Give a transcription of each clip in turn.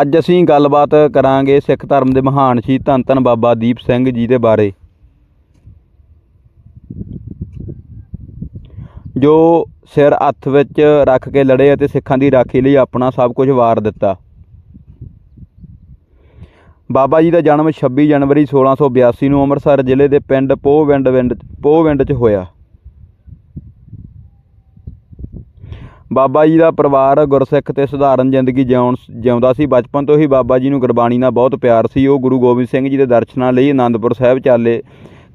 ਅੱਜ ਅਸੀਂ ਗੱਲਬਾਤ ਕਰਾਂਗੇ ਸਿੱਖ ਧਰਮ ਦੇ ਮਹਾਨ ਸ਼ਹੀਦ ਧੰਨ ਧੰਨ ਬਾਬਾ ਦੀਪ ਸਿੰਘ ਜੀ ਦੇ ਬਾਰੇ। ਜੋ ਸਿਰ ਹੱਥ ਵਿੱਚ ਰੱਖ ਕੇ ਲੜੇ ਅਤੇ ਸਿੱਖਾਂ ਦੀ ਰਾਖੀ ਲਈ ਆਪਣਾ ਸਭ ਕੁਝ ਵਾਰ ਦਿੱਤਾ। ਬਾਬਾ ਜੀ ਦਾ ਜਨਮ 26 ਜਨਵਰੀ 1682 ਨੂੰ ਅੰਮ੍ਰਿਤਸਰ ਜ਼ਿਲ੍ਹੇ ਦੇ ਪਿੰਡ ਪੋਹਵਿੰਡ ਵਿੰਡ ਪੋਹਵਿੰਡ 'ਚ ਹੋਇਆ। ਬਾਬਾ ਜੀ ਦਾ ਪਰਿਵਾਰ ਗੁਰਸਿੱਖ ਤੇ ਸਧਾਰਨ ਜ਼ਿੰਦਗੀ ਜਿਉਣ ਜਿਉਂਦਾ ਸੀ। ਬਚਪਨ ਤੋਂ ਹੀ ਬਾਬਾ ਜੀ ਨੂੰ ਗੁਰਬਾਣੀ ਨਾਲ ਬਹੁਤ ਪਿਆਰ ਸੀ। ਉਹ ਗੁਰੂ ਗੋਬਿੰਦ ਸਿੰਘ ਜੀ ਦੇ ਦਰਸ਼ਨਾਂ ਲਈ ਆਨੰਦਪੁਰ ਸਾਹਿਬ ਚਾਲੇ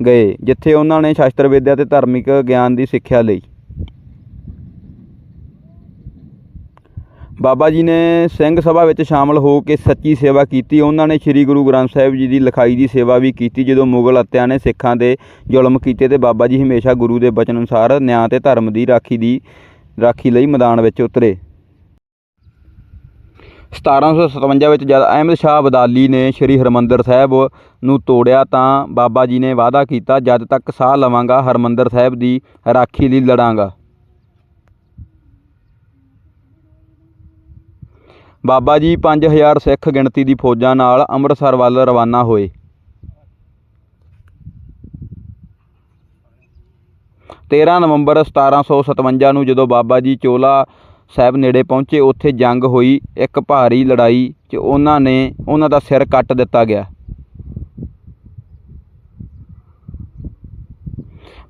ਗਏ, ਜਿੱਥੇ ਉਹਨਾਂ ਨੇ ਸ਼ਾਸਤਰ ਵਿਦਿਆ ਤੇ ਧਾਰਮਿਕ ਗਿਆਨ ਦੀ ਸਿੱਖਿਆ ਲਈ। ਬਾਬਾ ਜੀ ਨੇ ਸਿੰਘ ਸਭਾ ਵਿੱਚ ਸ਼ਾਮਲ ਹੋ ਕੇ ਸੱਚੀ ਸੇਵਾ ਕੀਤੀ। ਉਹਨਾਂ ਨੇ ਸ੍ਰੀ ਗੁਰੂ ਗ੍ਰੰਥ ਸਾਹਿਬ ਜੀ ਦੀ ਲਿਖਾਈ ਦੀ ਸੇਵਾ ਵੀ ਕੀਤੀ, ਜਦੋਂ ਮੁਗਲ ਹੱਤਿਆਂ ਨੇ ਸਿੱਖਾਂ ਦੇ ਜ਼ੁਲਮ ਕੀਤੇ ਤੇ ਬਾਬਾ ਜੀ ਹਮੇਸ਼ਾ ਗੁਰੂ ਦੇ ਬਚਨ ਅਨੁਸਾਰ, ਨਿਆਂ ਤੇ ਧਰਮ ਦੀ ਰਾਖੀ ਦੀ ਰਾਖੀ ਲਈ ਮੈਦਾਨ ਵਿੱਚ ਉਤਰੇ। 1757 ਵਿੱਚ ਜਦ ਅਹਿਮਦ ਸ਼ਾਹ ਬਦਾਲੀ ਨੇ ਸ੍ਰੀ ਹਰਮੰਦਰ ਸਾਹਿਬ ਨੂੰ ਤੋੜਿਆ ਤਾਂ ਬਾਬਾ ਜੀ ਨੇ ਵਾਅਦਾ ਕੀਤਾ, ਜਦ ਤੱਕ ਸਾਹ ਲਵਾਂਗਾ, ਹਰਮੰਦਰ ਸਾਹਿਬ ਦੀ ਰਾਖੀ ਲਈ ਲੜਾਂਗਾ। ਬਾਬਾ ਜੀ 5000 ਸਿੱਖ ਗਿਣਤੀ ਦੀ ਫੌਜਾਂ ਨਾਲ ਅੰਮ੍ਰਿਤਸਰ ਵੱਲ ਰਵਾਨਾ ਹੋਏ। 13 ਨਵੰਬਰ 1757 ਨੂੰ ਜਦੋਂ ਬਾਬਾ ਜੀ ਚੋਲਾ ਸਾਹਿਬ ਨੇੜੇ ਪਹੁੰਚੇ, ਉੱਥੇ ਜੰਗ ਹੋਈ, ਇੱਕ ਭਾਰੀ ਲੜਾਈ 'ਚ ਉਹਨਾਂ ਨੇ, ਉਹਨਾਂ ਦਾ ਸਿਰ ਕੱਟ ਦਿੱਤਾ ਗਿਆ।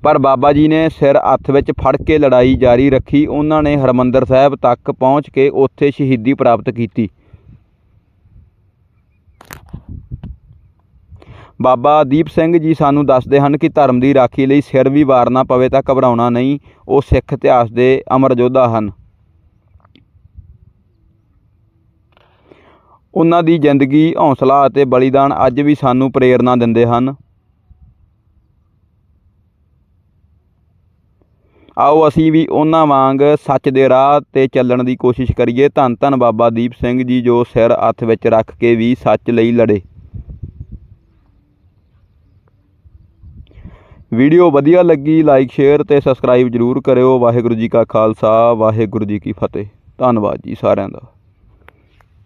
ਪਰ ਬਾਬਾ ਜੀ ਨੇ ਸਿਰ ਹੱਥ ਵਿੱਚ ਫੜ ਕੇ ਲੜਾਈ ਜਾਰੀ ਰੱਖੀ। ਉਹਨਾਂ ਨੇ ਹਰਮੰਦਰ ਸਾਹਿਬ ਤੱਕ ਪਹੁੰਚ ਕੇ ਉੱਥੇ ਸ਼ਹੀਦੀ ਪ੍ਰਾਪਤ ਕੀਤੀ। ਬਾਬਾ ਦੀਪ ਸਿੰਘ ਜੀ ਸਾਨੂੰ ਦੱਸਦੇ ਹਨ ਕਿ ਧਰਮ ਦੀ ਰਾਖੀ ਲਈ ਸਿਰ ਵੀ ਵਾਰਨਾ ਪਵੇ ਤਾਂ ਘਬਰਾਉਣਾ ਨਹੀਂ, ਉਹ ਸਿੱਖ ਇਤਿਹਾਸ ਦੇ ਅਮਰ ਯੋਧਾ ਹਨ। ਉਹਨਾਂ ਦੀ ਜ਼ਿੰਦਗੀ, ਹੌਸਲਾ ਅਤੇ ਬਲੀਦਾਨ ਅੱਜ ਵੀ ਸਾਨੂੰ ਪ੍ਰੇਰਨਾ ਦਿੰਦੇ ਹਨ। ਆਓ ਅਸੀਂ ਵੀ ਉਹਨਾਂ ਵਾਂਗ ਸੱਚ ਦੇ ਰਾਹ ਤੇ ਚੱਲਣ ਦੀ ਕੋਸ਼ਿਸ਼ ਕਰੀਏ। ਧੰਨ ਧੰਨ ਬਾਬਾ ਦੀਪ ਸਿੰਘ ਜੀ ਜੋ ਸਿਰ ਹੱਥ ਵਿੱਚ ਰੱਖ ਕੇ ਵੀ ਸੱਚ ਲਈ ਲੜੇ। ਵੀਡੀਓ ਵਧੀਆ ਲੱਗੀ ਲਾਈਕ ਸ਼ੇਅਰ ਤੇ ਸਬਸਕ੍ਰਾਈਬ ਜਰੂਰ ਕਰਿਓ। ਵਾਹਿਗੁਰੂ ਜੀ ਕਾ ਖਾਲਸਾ, ਵਾਹਿਗੁਰੂ ਜੀ ਕੀ ਫਤਿਹ। ਧੰਨਵਾਦ ਜੀ ਸਾਰਿਆਂ ਦਾ।